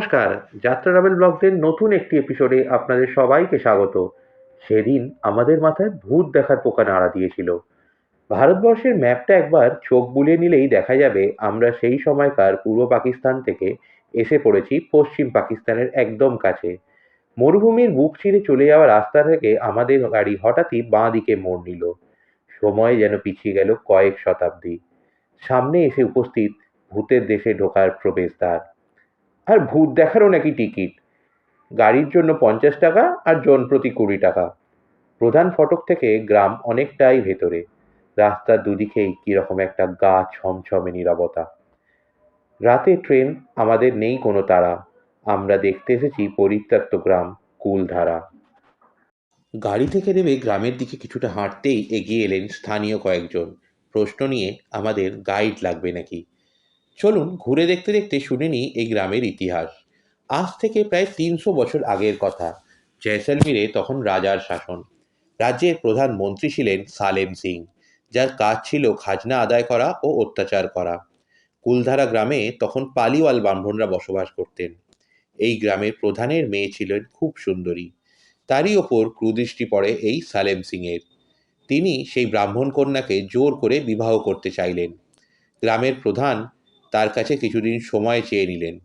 নমস্কার, যাত্রা ট্রাভেল ব্লগদের নতুন একটি এপিসোডে আপনাদের সবাইকে স্বাগত। সেদিন আমাদের মাথায় ভূত দেখার পোকা নাড়া দিয়েছিল। ভারতবর্ষের ম্যাপটা একবার চোখ বুলিয়ে নিলেই দেখা যাবে আমরা সেই সময়কার পূর্ব পাকিস্তান থেকে এসে পড়েছি পশ্চিম পাকিস্তানের একদম কাছে। মরুভূমির বুক চিরে চলে যাওয়া রাস্তা থেকে আমাদের গাড়ি হঠাৎই বাঁ দিকে মোড় নিল। সময় যেন পিছিয়ে গেল কয়েক শতাব্দী। সামনে এসে উপস্থিত ভূতের দেশে ঢোকার প্রবেশদ্বার। আর ভূত দেখারও নাকি টিকিট। গাড়ির জন্য পঞ্চাশ টাকা আর জন প্রতি কুড়ি টাকা। প্রধান ফটক থেকে গ্রাম অনেকটাই ভেতরে। রাস্তার দুদিকেই কীরকম একটা গা ছমছমে নীরবতা। রাতে ট্রেন আমাদের নেই কোনো তাড়া আমরা দেখতে এসেছি পরিত্যক্ত গ্রাম, কুলধারা। গাড়ি থেকে নেমে গ্রামের দিকে কিছুটা হাঁটতেই এগিয়ে এলেন স্থানীয় কয়েকজন। প্রশ্ন নিয়ে আমাদের গাইড লাগবে নাকি? চলুন ঘুরে দেখতে দেখতে শুনে নিই এই গ্রামের ইতিহাস। আজ থেকে প্রায় তিনশো বছর আগের কথা, জয়সলমীরে তখন রাজার শাসন। রাজ্যের প্রধান মন্ত্রী ছিলেন সালেম সিং, যার কাজ ছিল খাজনা আদায় করা ও অত্যাচার করা। কুলধারা গ্রামে তখন পালিওয়াল ব্রাহ্মণরা বসবাস করতেন। এই গ্রামের প্রধানের মেয়ে ছিলেন খুব সুন্দরী। তারই ওপর ক্রুদৃষ্টি পড়ে এই সালেম সিংয়ের। তিনি সেই ব্রাহ্মণ কন্যাকে জোর করে বিবাহ করতে চাইলেন। গ্রামের প্রধান তার কাছে কিছুদিন সময় চেয়ে নিলেন।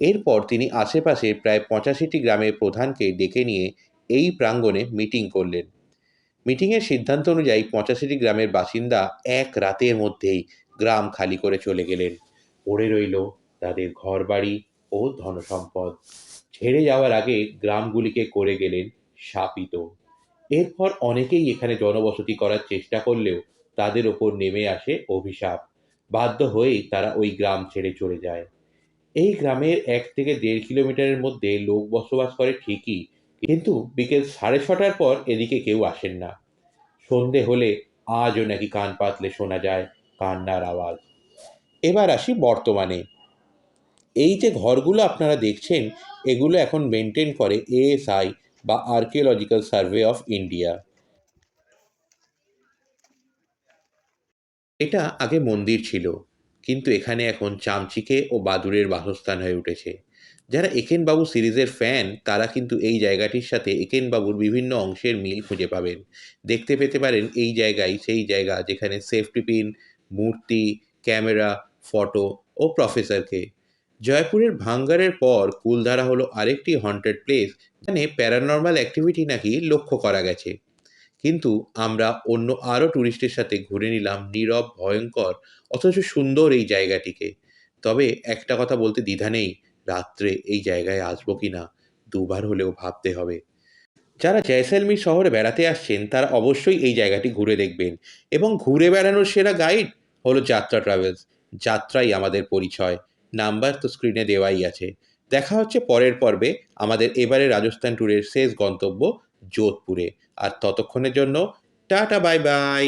এরপর তিনি আশেপাশে প্রায় পঁচাশিটি গ্রামের প্রধানকে ডেকে নিয়ে এই প্রাঙ্গণে মিটিং করলেন। মিটিংয়ের সিদ্ধান্ত অনুযায়ী পঁচাশিটি গ্রামের বাসিন্দা এক রাতের মধ্যেই গ্রাম খালি করে চলে গেলেন। পড়ে রইল তাদের ঘরবাড়ি ও ধনসম্পদ। ছেড়ে যাওয়ার আগে গ্রামগুলিকে করে গেলেন শাপিত। এরপর অনেকেই এখানে জনবসতি করার চেষ্টা করলেও তাদের ওপর নেমে আসে অভিশাপ। বাধ্য হয়েই তারা ওই গ্রাম ছেড়ে চলে যায়। এই গ্রামের এক থেকে দেড় কিলোমিটারের মধ্যে লোক বসবাস করে ঠিকই, কিন্তু বিকেল সাড়ে ছটার পর এদিকে কেউ আসেন না। সন্ধে হলে আজও নাকি কান পাতলে শোনা যায় কান্নার আওয়াজ। এবার আসি বর্তমানে। এই যে ঘরগুলো আপনারা দেখছেন, এগুলো এখন মেনটেন করে এএসআই বা আর্কিওলজিক্যাল সার্ভে অফ ইন্ডিয়া। এটা আগে মন্দির ছিল, কিন্তু এখানে এখন চামচিকে ও বাদুড়ের বাসস্থান হয়ে উঠেছে। যারা একেনবাবু সিরিজের ফ্যান, তারা কিন্তু এই জায়গাটির সাথে একেনবাবুর বিভিন্ন অংশের মিল খুঁজে পাবেন। দেখতে পেতে পারেন এই জায়গায় সেই জায়গা যেখানে সেফটি পিন, মূর্তি, ক্যামেরা, ফটো ও প্রফেসরকে। জয়পুরের ভাঙ্গারের পর কুলধারা হলো আরেকটি হন্টেড প্লেস এখানে প্যারানর্মাল অ্যাক্টিভিটি নাকি লক্ষ্য করা গেছে। কিন্তু আমরা অন্য আরও ট্যুরিস্টের সাথে ঘুরে নিলাম নীরব, ভয়ঙ্কর, অথচ সুন্দর এই জায়গাটিকে। তবে একটা কথা বলতে দ্বিধা নেই, রাত্রে এই জায়গায় আসব কি না দুবার হলেও ভাবতে হবে। যারা জয়সলমীর শহরে বেড়াতে আসছেন, তারা অবশ্যই এই জায়গাটি ঘুরে দেখবেন এবং ঘুরে বেড়ানোর সেরা গাইড হলো যাত্রা ট্রাভেলস। যাত্রাই আমাদের পরিচয়। নাম্বার তো স্ক্রিনে দেওয়াই আছে। দেখা হচ্ছে পরের পর্বে। আমাদের এবারে রাজস্থান ট্যুরের শেষ গন্তব্য যোধপুরে। আর ততক্ষণের জন্য টাটা বাই বাই।